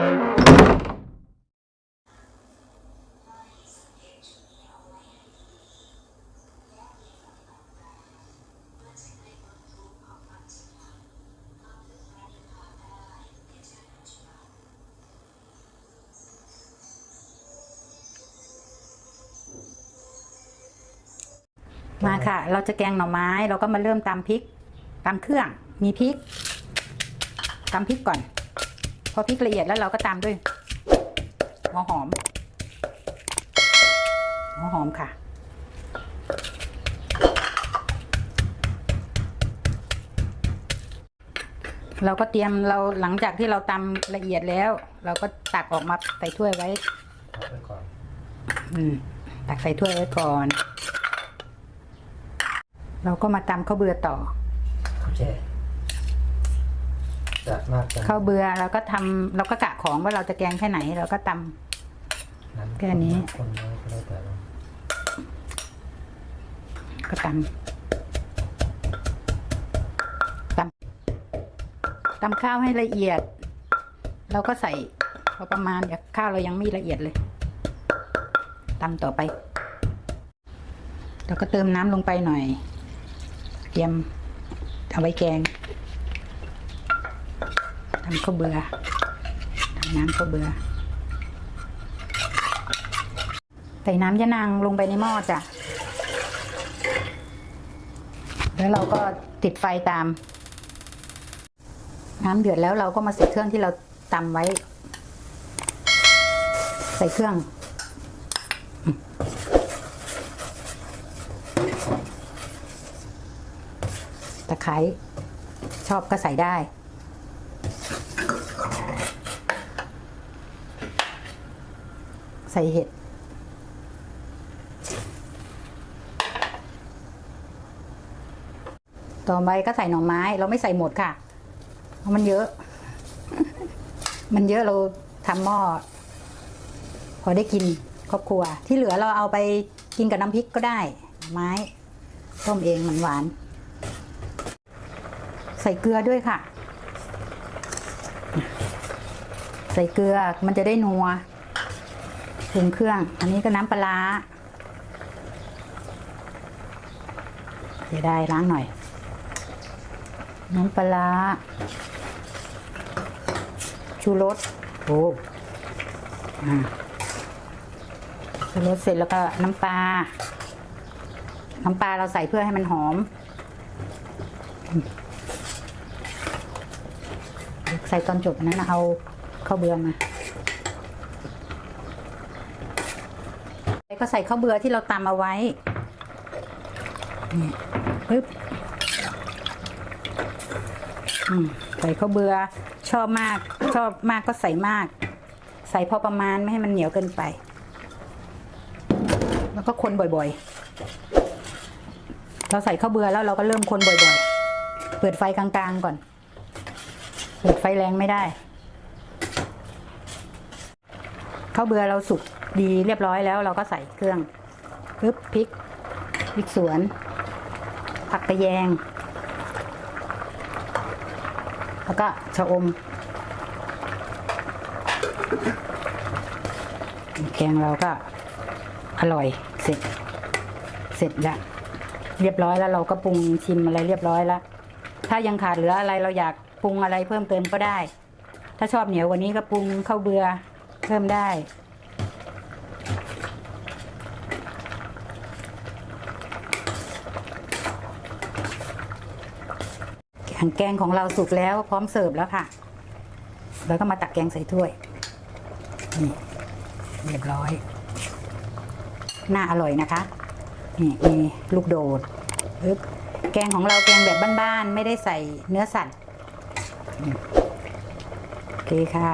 มาค่ะ เราจะแกงหน่อไม้ เราก็มาเริ่มตำพริกตำเครื่อง มีพริกตำพริกก่อน พอพริกละเอียดแล้วเราก็ตามด้วยหัวหอมหัวหอมค่ะ เราก็เตรียมเราหลังจากที่เราตำละเอียดแล้ว เราก็ตักออกมาใส่ถ้วยไว้เอาไปก่อนอืมตักใส่ถ้วยไว้ก่อน เราก็มาตำข้าวเบือต่อโอเค จัดมากจังข้าวเบือเราก็ทำเราก็กะของว่าเราจะแกงแค่ไหน เราก็ตำน้ำแค่นี้ คนน้อยก็แล้วแต่เราก็ตำตำตำข้าวให้ละเอียด เราก็ใส่พอประมาณเดี๋ยวข้าวเรายังไม่ละเอียดเลยตำต่อไป เราก็เติมน้ำลงไปหน่อย เตรียมเอาไว้แกงทำข้าวเบือทำน้ำข้าวเบือใส่น้ำยะนางลงไปในหม้อจ้ะ แล้วเราก็ติดไฟตาม น้ำเดือดแล้วเราก็มาใส่เครื่องที่เราตำไว้ ใส่เครื่องตะไคร้ชอบก็ใส่ได้ ใส่เห็ด ต่อไปก็ใส่หน่อไม้ เราไม่ใส่หมดค่ะ เพราะมันเยอะ มันเยอะเราทำหม้อพอได้กินครอบครัว ที่เหลือเราเอาไปกินกับน้ำพริกก็ได้หไม้ ต้มเองมันหวาน ใส่เกลือด้วยค่ะ ใส่เกลือมันจะได้นัว ถึงเครื่อง อันนี้ก็น้ำปลาร้าจะได้ล้างหน่อย น้ำปลาร้าชูรสโอ้อ่าชูรสเสร็จแล้วก็น้ำปลา น้ำปลาเราใส่เพื่อให้มันหอม ใส่ตอนจบอันนั้นนะเอาข้าวเบือมา แล้ว ก็ใส่ข้าวเบือที่เราตำเอาไว้นี่ปึ๊บใส่ข้าวเบือชอบมาก ชอบมากก็ใส่มาก ใส่พอประมาณไม่ให้มันเหนียวเกินไป แล้วก็คนบ่อยๆ เราใส่ข้าวเบือแล้วเราก็เริ่มคนบ่อยๆ เปิดไฟกลางๆก่อน เปิดไฟแรงไม่ได้ข้าวเบือเราสุก ดีเรียบร้อยแล้วเราก็ใส่เครื่องปึ๊บพริกพริกสวน ผักกระแยง แล้วก็ชะอมแกงเราก็อร่อยเสร็จ เสร็จแล้วเรียบร้อยแล้วเราก็ปรุงชิมอะไรเรียบร้อยแล้ว ถ้ายังขาดเหลืออะไรเราอยากปรุงอะไรเพิ่มเติมก็ได้ ถ้าชอบเหนียวกวันนี้ก็ปรุงข้าวเบือเพิ่มได้ แกงของเราสุกแล้วพร้อมเสิร์ฟแล้วค่ะ แล้วก็มาตักแกงใส่ถ้วยนี่เรียบร้อย น่าอร่อยนะคะ นี่มีลูกโดดแกงของเราแกงแบบบ้านๆ ไม่ได้ใส่เนื้อสัตว์ โอเคค่ะ